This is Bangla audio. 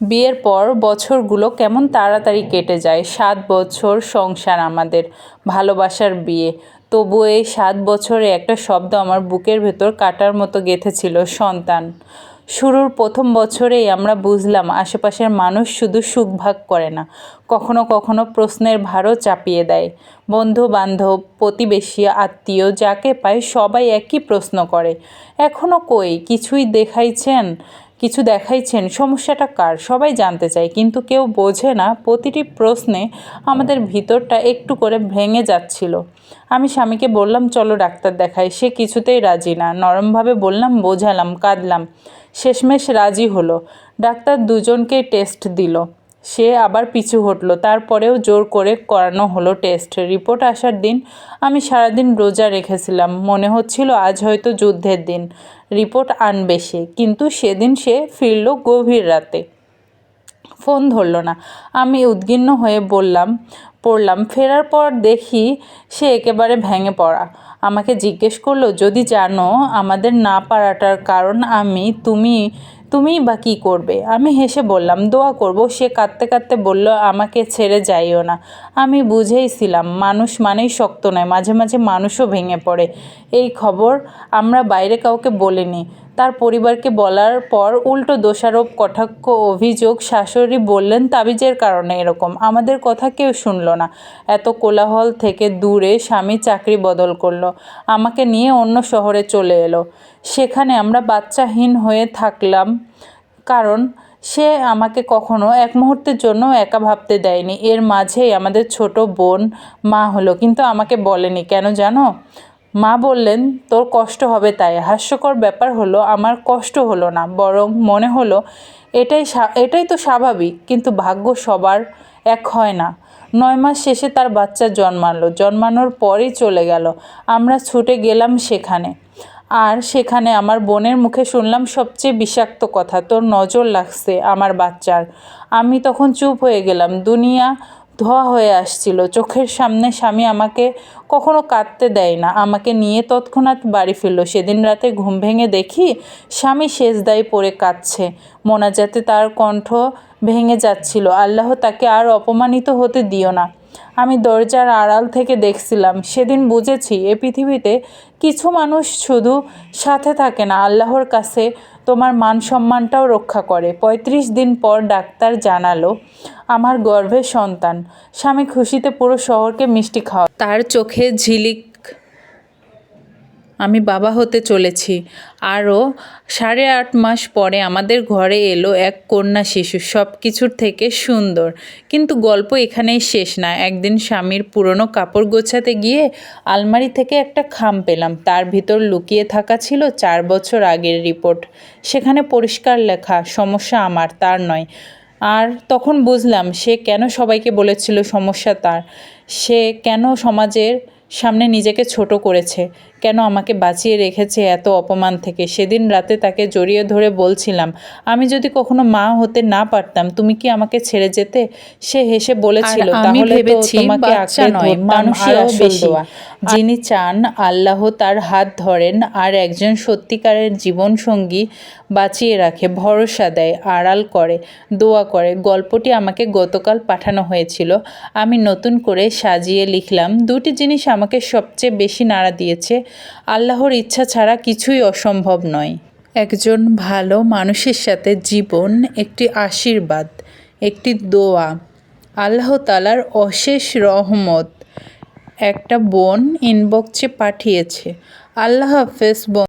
বিয়ের পর বছরগুলো কেমন তাড়াতাড়ি কেটে যায়। সাত বছর সংসার আমাদের, ভালোবাসার বিয়ে। তবু এই সাত বছরে একটা শব্দ আমার বুকের ভেতর কাটার মতো গেঁথেছিল, সন্তান। শুরুর প্রথম বছরেই আমরা বুঝলাম আশেপাশের মানুষ শুধু সুখ ভাগ করে না, কখনো কখনো প্রশ্নের ভারও চাপিয়ে দেয়। বন্ধু বান্ধব প্রতিবেশী, আত্মীয় যাকে পায় সবাই একই প্রশ্ন করে এখনও কই? কিছুই দেখাইছেন? কিছু দেখাইছেন, সমস্যাটা কার? সবাই জানতে চায়, কিন্তু কেউ বোঝে না প্রতিটি প্রশ্নে আমাদের ভিতরটা একটু করে ভেঙে যাচ্ছিল। আমি স্বামীকে বললাম, চলো ডাক্তার দেখাই। সে কিছুতেই রাজি না। নরমভাবে বললাম, বোঝালাম, কাঁদলাম। শেষমেশ রাজি হলো। ডাক্তার দুজনকেই টেস্ট দিল। সে আবার পিছু হটলো। তারপরেও জোর করে করানো হলো টেস্ট। রিপোর্ট আসার দিন আমি সারাদিন রোজা রেখেছিলাম। মনে হচ্ছিল আজ হয়তো যুদ্ধের দিন। রিপোর্ট আনবে সে, কিন্তু সেদিন সে ফিরল গভীর রাতে। ফোন ধরলো না। আমি উদ্বিগ্ন হয়ে বললাম, পড়লাম। ফেরার পর দেখি সে একেবারে ভেঙে পড়া। আমাকে জিজ্ঞেস করল, যদি জানো, আমাদের না পারাটার কারণ আমি, তুমি তুমিই বা কী করবে? আমি হেসে বললাম, দোয়া করব। সে কাঁদতে কাঁদতে বলল, আমাকে ছেড়ে যাইও না। আমি বুঝেইছিলাম, মানুষ মানেই শক্ত নয়, মাঝে মাঝে মানুষও ভেঙে পড়ে। এই খবর আমরা বাইরে কাউকে বলিনি। তার পরিবারকে বলার পর উল্টো দোষারোপ, কটাক্ষ, অভিযোগ শাশুড়ি বললেন তাবিজের কারণে এরকম। আমাদের কথা কেউ শুনলো না। এত কোলাহল থেকে দূরে স্বামী চাকরি বদল করল। আমাকে নিয়ে অন্য শহরে চলে এলো। সেখানে আমরা বাচ্চাহীন হয়ে থাকলাম, কারণ সে আমাকে কখনো এক মুহূর্তের জন্য একা ভাবতে দেয়নি। এর মাঝেই আমাদের ছোট বোন মা হলো, কিন্তু আমাকে বলেনি। কেন জানো? মা বললেন, তোর কষ্ট হবে তাই। হাস্যকর ব্যাপার হলো, আমার কষ্ট হলো না, বরং মনে হলো, এটাই এটাই তো স্বাভাবিক, কিন্তু ভাগ্য সবার এক হয় না। নয় মাস শেষে তার বাচ্চা জন্মালো। জন্মানোর পরেই চলে গেল। আমরা ছুটে গেলাম সেখানে। আর সেখানে আমার বোনের মুখে শুনলাম সবচেয়ে বিষাক্ত কথা, তোর নজর লাগছে আমার বাচ্চার। আমি তখন চুপ হয়ে গেলাম। দুনিয়া ধোয়া হয়ে আসছিল। চোখের সামনে স্বামী আমাকে কখনো কাঁদতে দেয় না। আমাকে নিয়ে তৎক্ষণাৎ বাড়ি ফিরল। সেদিন রাতে ঘুম ভেঙে দেখি স্বামী দায় পড়ে কাঁদছে। মোনাজাতে তার কণ্ঠ ভেঙে যাচ্ছিল। আল্লাহ তাকে আর অপমানিত হতে দিও না। আমি দরজার আড়াল থেকে দেখছিলাম। সেদিন বুঝেছি, এ পৃথিবীতে কিছু মানুষ শুধু সাথে থাকে না। আল্লাহর কাছে তোমার মান সম্মানটাও রক্ষা করে। পঁয়ত্রিশ দিন পর ডাক্তার জানালো, আমার গর্ভের সন্তান। স্বামী খুশিতে পুরো শহরকে মিষ্টি খাওয়া তার চোখে ঝিলিক আমি বাবা হতে চলেছি। আরও সাড়ে আট মাস পরে আমাদের ঘরে এলো এক কন্যা শিশু সব কিছুর থেকে সুন্দর। কিন্তু গল্প এখানেই শেষ না। একদিন স্বামীর পুরনো কাপড় গোছাতে গিয়ে আলমারি থেকে একটা খাম পেলাম। তার ভিতর লুকিয়ে থাকা ছিল চার বছর আগের রিপোর্ট। সেখানে পরিষ্কার লেখা, সমস্যা আমার, তার নয়। আর তখন বুঝলাম সে কেন সবাইকে বলেছিল সমস্যা তার? সে কেন সমাজের সামনে নিজেকে ছোট করেছে। কেন আমাকে বাঁচিয়ে রেখেছে এত অপমান থেকে? সেদিন রাতে তাকে জড়িয়ে ধরে বলছিলাম আমি যদি কখনো মা হতে না পারতাম তুমি কি আমাকে ছেড়ে যেতে? সে হেসে বলেছিল তাহলে তোমাকে আঁকড়ে নয় মানুষই দোয়া। যিনি চান আল্লাহ তার হাত ধরেন আর একজন সত্যিকারের জীবন সঙ্গী বাঁচিয়ে রাখে ভরসা দেয় আড়াল করে দোয়া করে। গল্পটি আমাকে গতকাল পাঠানো হয়েছিল। আমি নতুন করে সাজিয়ে লিখলাম। দুটি জিনিস আমাকে সবচেয়ে বেশি নাড়া দিয়েছে। আল্লাহর ইচ্ছা ছাড়া কিছুই অসম্ভব নয়। একজন ভালো মানুষের সাথে জীবন একটি আশীর্বাদ, একটি দোয়া, আল্লাহ তালার অশেষ রহমত, একটা বোন ইনবক্সে পাঠিয়েছে। আল্লাহ হাফেজ বোন